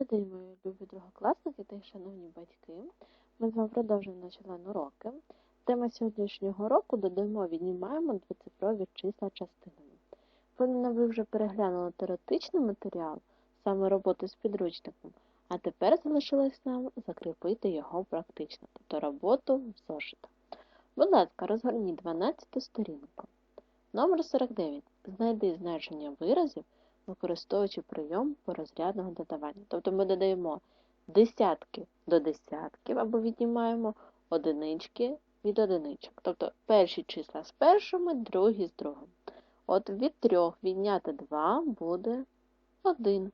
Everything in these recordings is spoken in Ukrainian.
Добрий день, мої любі другокласники та й шановні батьки. Ми з вами продовжуємо наші онлайн-уроки. Тема сьогоднішнього уроку додаємо, віднімаємо двоцифрові числа частинами. Впевнена, ви вже переглянули теоретичний матеріал, саме роботу з підручником, а тепер залишилось нам закріпити його практично, тобто роботу в зошитах. Будь ласка, розгорніть 12 сторінку. Номер 49. Знайди значення виразів використовуючи прийом порозрядного додавання. Тобто ми додаємо десятки до десятків або віднімаємо одинички від одиничок. Тобто перші числа з першими, другі з другими. От від трьох відняти 2 буде 1.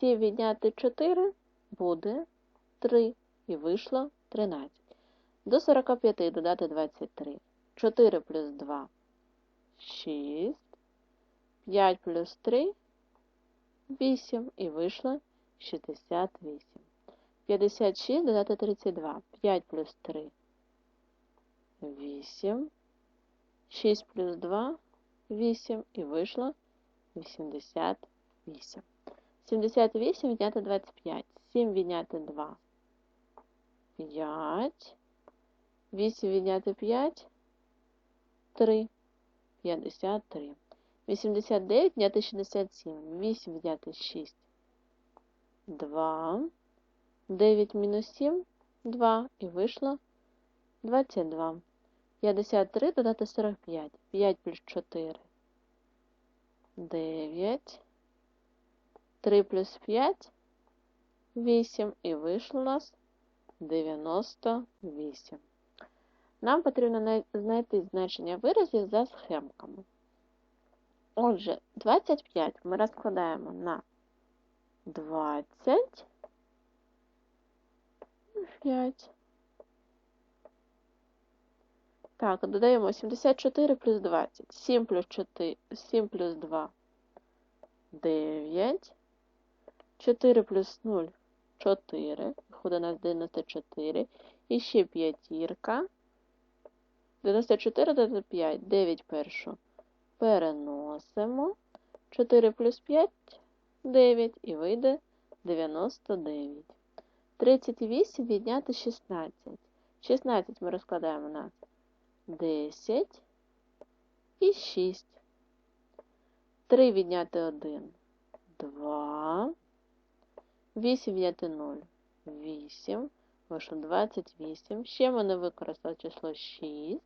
7 відняти 4 буде 3. І вийшло 13. До 45 додати 23. 4 плюс 2 6. 5 плюс 3 8 і вийшло 68. 56 додати 32. 5 плюс 3 8. 6 плюс 2 8 і вийшло 88. 78 відняти 25. 7 відняти 2. 5. 8 відняти 5. 3. 53. 89 відняти 67. 8 відняти 6. 2. 9 мінус 7. 2. І вийшло 22. 53 додати 45. 5 плюс 4. 9. 3 плюс 5. 8. І вийшло у нас 98. Нам потрібно знайти значення виразів за схемками. Отже, 25 ми розкладаємо на 20 5. Так, додаємо 74 плюс 20. 7 плюс 4, 7 плюс 2 9. 4 плюс 0 4. Виходить у нас 94. І ще п'ятірка. 94 додати 5, 9 першу переносимо. 4 плюс 5 9 і вийде 99. 38 відняти 16. 16 ми розкладаємо на 10 і 6. 3 відняти 1 2. 8 відняти 0 8. Вийшло 28. Ще ми не використали число 6.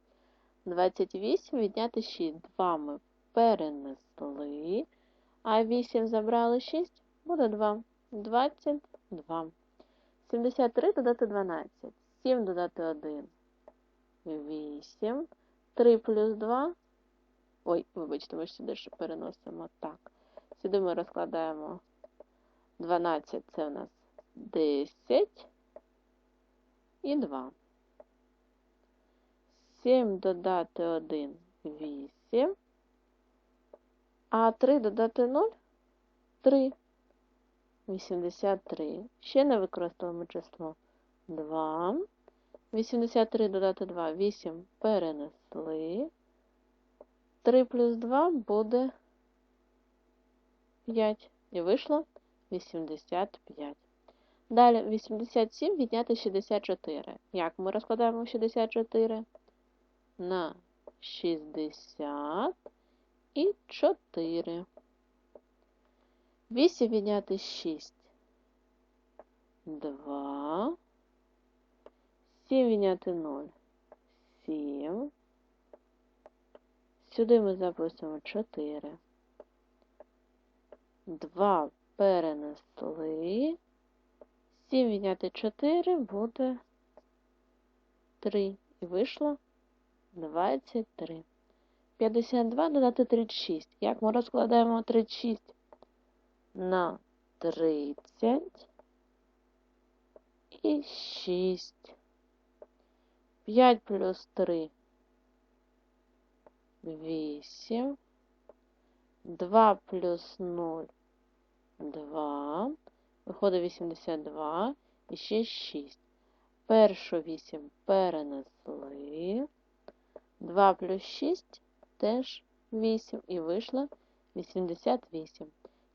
28 відняти 6. 2 ми перенесли. А 8 забрали 6, буде 2. 22. 73 додати 12. 7 додати 1. 8. 3 плюс 2. Ой, вибачте, ми ж сюди ще переносимо. Так. Сюди ми розкладаємо 12, це у нас 10 і 2. 7 додати 1 8. А 3 додати 0 3. 83. Ще не використовуємо число 2. 83 додати 2 8 перенесли. 3 плюс 2 буде 5. І вийшло 85. Далі 87 відняти 64. Як ми розкладаємо 64? На 60 і 4. 8 відняти 6. 2. 7 відняти 0. 7. Сюди ми записуємо 4. 2 перенесли. 7 відняти 4 буде 3. І вийшло 23. 52 додати 36. Як ми розкладаємо 36 на 30 і 6. 5 плюс 3 8. 2 плюс 0 2. Виходить 82 і ще 6. Першу 8 перенесли. 2 плюс 6 теж 8 і вийшло 88.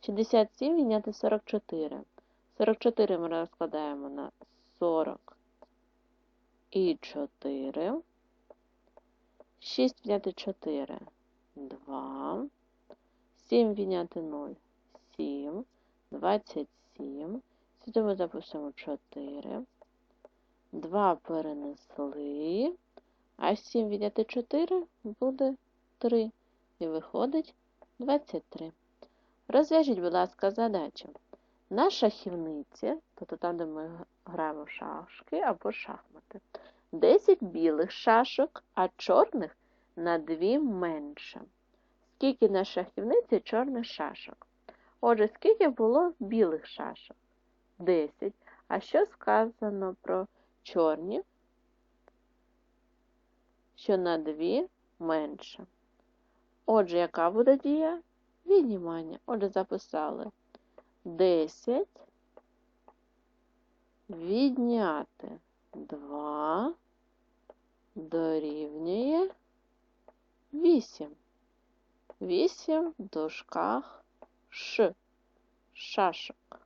67 відняти 44. 44 ми розкладаємо на 40 і 4. 6 відняти 4 2. 7 відняти 0 7. 27. Сюди ми запишемо 4. 2 перенесли. А 7 відняти 4 буде 3. І виходить 23. Розв'яжіть, будь ласка, задачу. На шахівниці, тобто там, де ми граємо в шашки або шахмати, 10 білих шашок, а чорних на 2 менше. Скільки на шахівниці чорних шашок? Отже, скільки було білих шашок? 10. А що сказано про чорні? Що на 2 менше. Отже, яка буде дія? Віднімання. Отже, записали 10 відняти 2 дорівнює 8. 8 в дужках Ш. Шашок.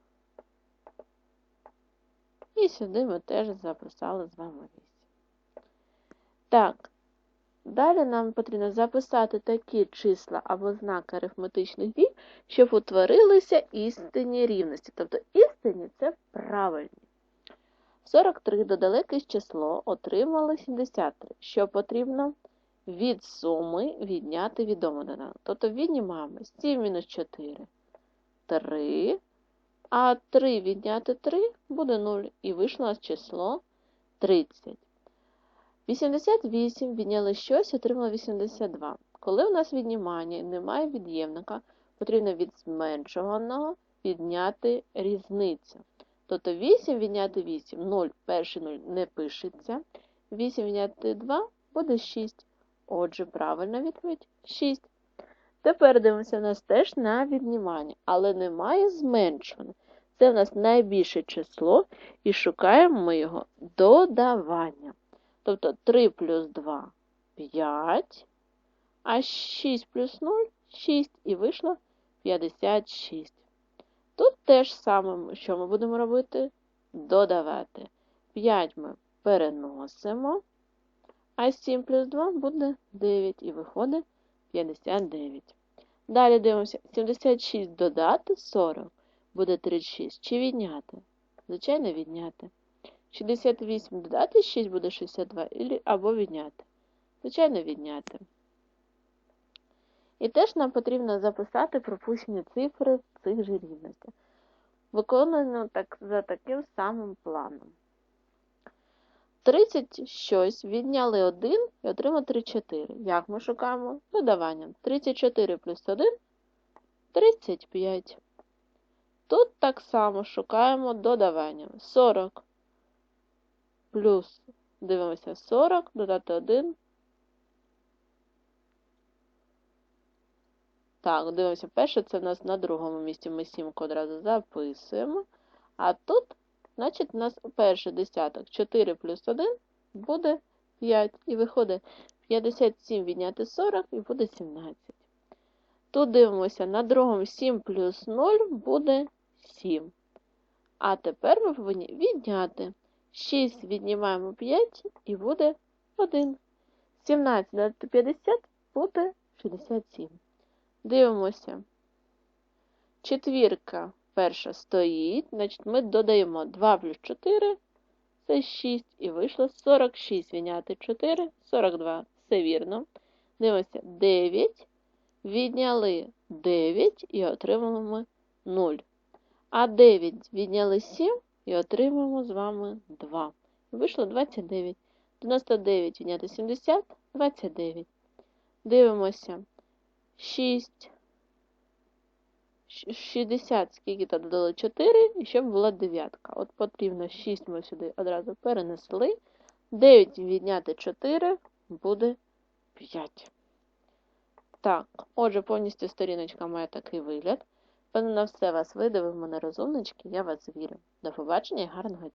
І сюди ми теж записали з вами 8. Так, далі нам потрібно записати такі числа або знаки арифметичних дій, щоб утворилися істинні рівності. Тобто істинні це правильні. 43 додали якесь число, отримали 73. Що потрібно? Від суми відняти відому доданок. Тобто віднімаємо 7 мінус 4 3, а 3 відняти 3 буде 0. І вийшло число 30. 88 відняли щось, отримали 82. Коли у нас віднімання і немає від'ємника, потрібно від зменшуваного відняти різницю. Тобто 8 відняти 8, 0, перший 0 не пишеться. 8 відняти 2 буде 6. Отже, правильна відповідь 6. Тепер дивимося у нас теж на віднімання, але немає зменшування. Це у нас найбільше число, і шукаємо ми його додавання. Тобто 3 плюс 2 5, а 6 плюс 0 6, і вийшло 56. Тут теж саме, що ми будемо робити? Додавати. 5 ми переносимо, а 7 плюс 2 буде 9, і виходить 59. Далі дивимося, 76 додати 40 буде 36. Чи відняти? Звичайно, відняти. 68 додати 6 буде 62, або відняти. Звичайно, відняти. І теж нам потрібно записати пропущені цифри цих же рівностях. Виконано так, за таким самим планом. 30 щось відняли 1 і отримали 34. Як ми шукаємо? Додаванням. 34 плюс 1 35. Тут так само шукаємо додаванням. 40 плюс, дивимося, 40, додати 1. Так, дивимося, перше, це в нас на другому місці ми сімку одразу записуємо. А тут, значить, у нас перший десяток 4 плюс 1 буде 5. І виходить 57 відняти 40 і буде 17. Тут дивимося, на другому 7 плюс 0 буде 7. А тепер ми повинні відняти. 6 віднімаємо 5 і буде 1. 17 додати 50 буде 67. Дивимося. Четвірка перша стоїть, значить ми додаємо 2 плюс 4, це 6, і вийшло 46 відняти 4, 42. Все вірно. Дивимося 9. Відняли 9 і отримаємо 0. А 9 відняли 7 і отримаємо з вами 2. Вийшло 29. 99 відняти 70, 29. Дивимося. 6. 60, скільки то додали 4, і щоб була дев'ятка. От потрібно 6 ми сюди одразу перенесли. 9 відняти 4 буде 5. Так, отже, повністю сторіночка має такий вигляд. Певно, на все вас видавив мене розумнички, я вас вірю. До побачення і гарного дня!